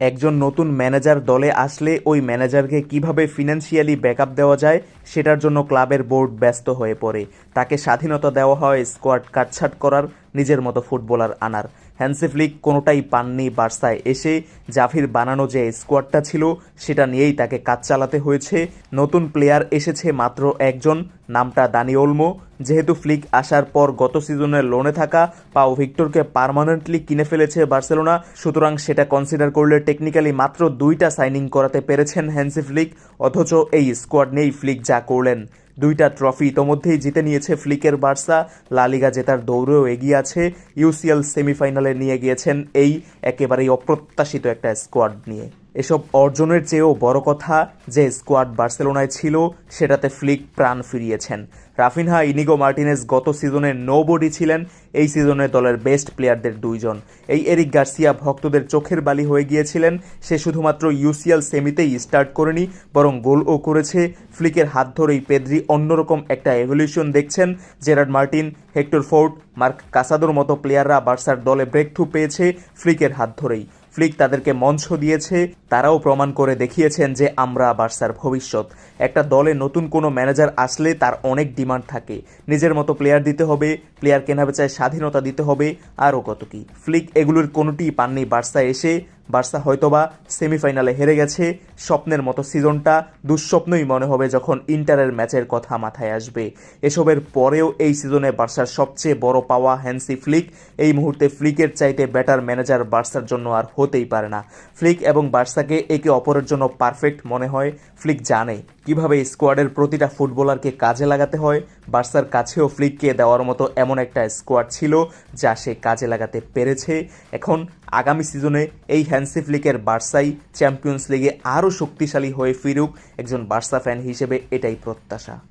একজন নতুন ম্যানেজার দলে আসলে ওই ম্যানেজারকে কীভাবে ফিনান্সিয়ালি ব্যাকআপ দেওয়া যায় সেটার জন্য ক্লাবের বোর্ড ব্যস্ত হয়ে পড়ে। তাকে স্বাধীনতা দেওয়া হয় স্কোয়াড কাটছাট করার নিজের মতো ফুটবলার আনার। হ্যান্সি ফ্লিক কোনোটাই পাননি বার্সায়। এসে জাফির বানানো যে স্কোয়াডটা ছিল, সেটা নিয়েই তাকে কাজ চালাতে হয়েছে। নতুন প্লেয়ার এসেছে মাত্র একজন, নামটা দানি ওলমো। যেহেতু ফ্লিক আসার পর গত সিজনের লোনে থাকা, পাও ভিক্টরকে পার্মানেন্টলি কিনে ফেলেছে বার্সেলোনা। সুতরাং সেটা কনসিডার করলে টেকনিক্যালি মাত্র দুইটা সাইনিং করাতে পেরেছেন হ্যান্সি ফ্লিক অথচ এই স্কোয়াড নিয়েই ফ্লিক যা করলেন। দুইটা ট্রফি ইতোমধ্যেই জিতে নিয়েছে ফ্লিকের বার্সা। লালিগা জেতার দৌড়েও এগিয়ে আছে। ইউসিএল সেমিফাইনালে নিয়ে গিয়েছেন এই একেবারেই অপ্রত্যাশিত একটা স্কোয়াড নিয়ে। এসব অর্জনের চেয়েও বড় কথা যে স্কোয়াড বার্সেলোনায় ছিল, সেটাতে ফ্লিক প্রাণ ফিরিয়েছেন। রাফিনহা, ইনিগো মার্টিনেজ গত সিজনে নো বডি ছিলেন, এই সিজনে দলের বেস্ট প্লেয়ারদের দুইজন। এই এরিক গার্সিয়া ভক্তদের চোখের বালি হয়ে গিয়েছিলেন, সে শুধুমাত্র ইউসিএল সেমিতেই স্টার্ট করেনি, বরং গোলও করেছে। ফ্লিকের হাত ধরেই পেদ্রি অন্যরকম একটা এভলিউশন দেখছেন, Gerard Martin, Hector Fort, Marc কাসাদোর মতো প্লেয়াররা বার্সার দলে ব্রেক থ্রু পেয়েছে ফ্লিকের হাত ধরেই। ফ্লিক তাদেরকে মঞ্চ দিয়েছে। তারাও প্রমাণ করে দেখিয়েছেন যে আমরা বার্সার ভবিষ্যৎ। একটা দলে নতুন কোনো ম্যানেজার আসলে তার অনেক ডিমান্ড থাকে। নিজের মতো প্লেয়ার দিতে হবে প্লেয়ার কেনাবেচায় স্বাধীনতা দিতে হবে, আরও কত কি। ফ্লিক এগুলোর কোনোটি পাননি বার্সা এসে। বার্সা হয়তোবা সেমিফাইনালে হেরে গেছে। স্বপ্নের মতো সিজনটা দুঃস্বপ্নই মনে হবে যখন ইন্টারের ম্যাচের কথা মাথায় আসবে। এসবের পরেও এই সিজনে বার্সার সবচেয়ে বড় পাওয়া হ্যান্সি ফ্লিক। এই মুহূর্তে ফ্লিকের চাইতে ব্যাটার ম্যানেজার বার্সার জন্য আর হতেই পারে না। ফ্লিক এবং বার্সাকে একে অপরের জন্য পারফেক্ট মনে হয়। ফ্লিক জানে কীভাবে স্কোয়াডের প্রতিটা ফুটবলারকে কাজে লাগাতে হয়। বার্সার কাছেও ফ্লিককে দেওয়ার মতো এমন একটা স্কোয়াড ছিল যা সে কাজে লাগাতে পেরেছে। এখন আগামী সিজনে এই হ্যান্সি লিগের বার্সাই চ্যাম্পিয়ন্স লিগে আরও শক্তিশালী হয়ে ফিরুক একজন বার্সা ফ্যান হিসেবে এটাই প্রত্যাশা।